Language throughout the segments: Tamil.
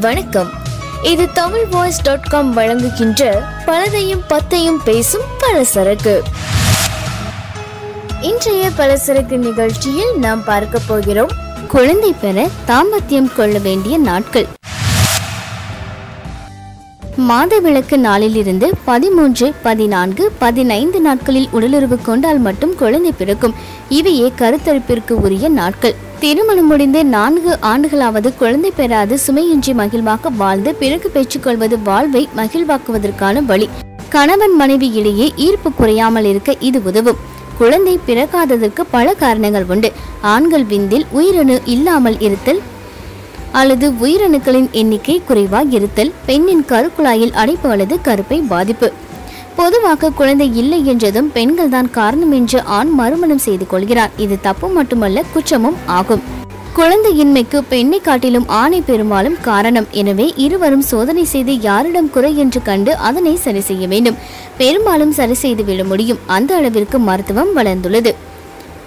வணக்கம். இது தமிழ் வாய்ஸ் டாட் காம் வழங்குகின்ற பலதையும் பத்தையும் பேசும் பலசரக்கு. இன்றைய பலசரக்கு நிகழ்ச்சியில் நாம் பார்க்க போகிறோம் குழந்தை பெற தாம்பத்தியம் கொள்ள வேண்டிய நாட்கள். மாதவிளக்கு நாளிலிருந்து பதிமூன்று பதினான்கு பதினைந்து நாட்களில் உடலுறவு கொண்டால் மட்டும் குழந்தை பிறக்கும். இவையே கருத்தரிப்பிற்கு உரிய நாட்கள். திருமணம் முடிந்து நான்கு ஆண்டுகளாவது குழந்தை பெறாது சுமையின்றி மகிழ்வாக வாழ்ந்து பிறகு பெற்றுக்கொள்வது வாழ்வை மகிழ்வாக்குவதற்கான வழி. கணவன் மனைவி இடையே ஈர்ப்பு குறையாமல் இருக்க இது உதவும். குழந்தை பிறக்காததற்கு பல காரணங்கள் உண்டு. ஆண்கள் விந்தில் உயிரணு இல்லாமல் இருத்தல் அல்லது உயிரணுக்களின் எண்ணிக்கை குறைவாக இருத்தல் பெண்ணின் கருக்குழாயில் அடைப்பு அல்லது கருப்பை பாதிப்பு. பொதுவாக குழந்தை இல்லை என்றதும் பெண்கள் தான் காரணம் என்று ஆண் மறுமணம் செய்து கொள்கிறார். இது தப்பு மட்டுமல்ல குற்றமும் ஆகும். குழந்தையின்மைக்கு பெண்ணை காட்டிலும் ஆணை பெரும்பாலும் காரணம். எனவே இருவரும் சோதனை செய்து யாரிடம் குறை என்று கண்டு அதனை சரி செய்ய வேண்டும். பெரும்பாலும் சரி செய்து விட முடியும். அந்த அளவிற்கு மருத்துவம் வளர்ந்துள்ளது.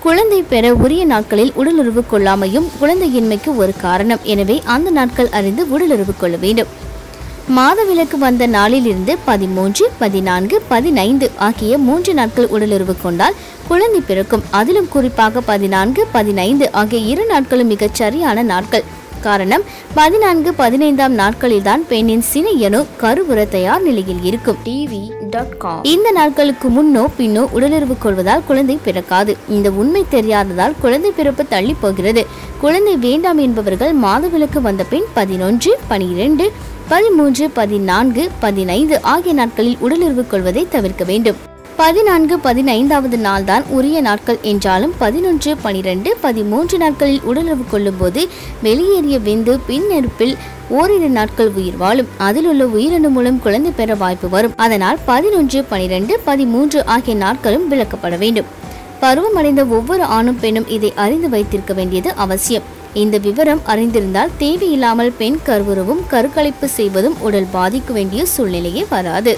குழந்தை பெற உரிய நாட்களில் உடலுறவு கொள்ளாமையும் குழந்தையின்மைக்கு ஒரு காரணம். எனவே அந்த நாட்கள் அறிந்து உடலுறவு கொள்ள வேண்டும். மாதவிலக்கு வந்த நாளிலிருந்து பதிமூன்று பதினான்கு பதினைந்து ஆகிய மூன்று நாட்கள் உடலுறவு கொண்டால் குழந்தை பிறக்கும். அதிலும் குறிப்பாக பதினான்கு பதினைந்து ஆகிய இரு நாட்களும் மிகச் சரியான நாட்கள். காரணம் பதினான்கு பதினைந்தாம் நாட்களில்தான் பெண்ணின் சினையணு கருவுற தயார் நிலையில் இருக்கும். டிவி இந்த நாட்களுக்கு முன்னோ பின்னோ உடலுறவு கொள்வதால் குழந்தை பிறக்காது. இந்த உண்மை தெரியாததால் குழந்தை பிறப்பு தள்ளி போகிறது குழந்தை வேண்டாம் என்பவர்கள் மாதவிலக்கு வந்த பின் பதினொன்று பனிரெண்டு பதிமூன்று பதினான்கு பதினைந்து ஆகிய நாட்களில் உடலுறவு கொள்வதை தவிர்க்க வேண்டும். பதினான்கு பதினைந்தாவது நாள்தான் உரிய நாட்கள் என்றாலும் பதினொன்று பனிரெண்டு பதிமூன்று நாட்களில் உடலுறவு கொள்ளும்போது வெளியேறிய விந்து பின்னெருப்பில் ஓரிரு நாட்கள் உயிர் வாழும். அதில் உள்ள உயிரணு மூலம் குழந்தை பெற வாய்ப்பு வரும். அதனால் பதினொன்று பனிரெண்டு பதிமூன்று ஆகிய நாட்களும் விளக்கப்பட வேண்டும். பருவமடைந்த ஒவ்வொரு ஆணும் பெண்ணும் இதை அறிந்து வைத்திருக்க வேண்டியது அவசியம். இந்த விவரம் அறிந்திருந்தால் தேவையில்லாமல் பெண் கருவுறவும் கருக்கலைப்பு செய்வதும் உடல் பாதிக்க வேண்டிய சூழ்நிலையே வராது.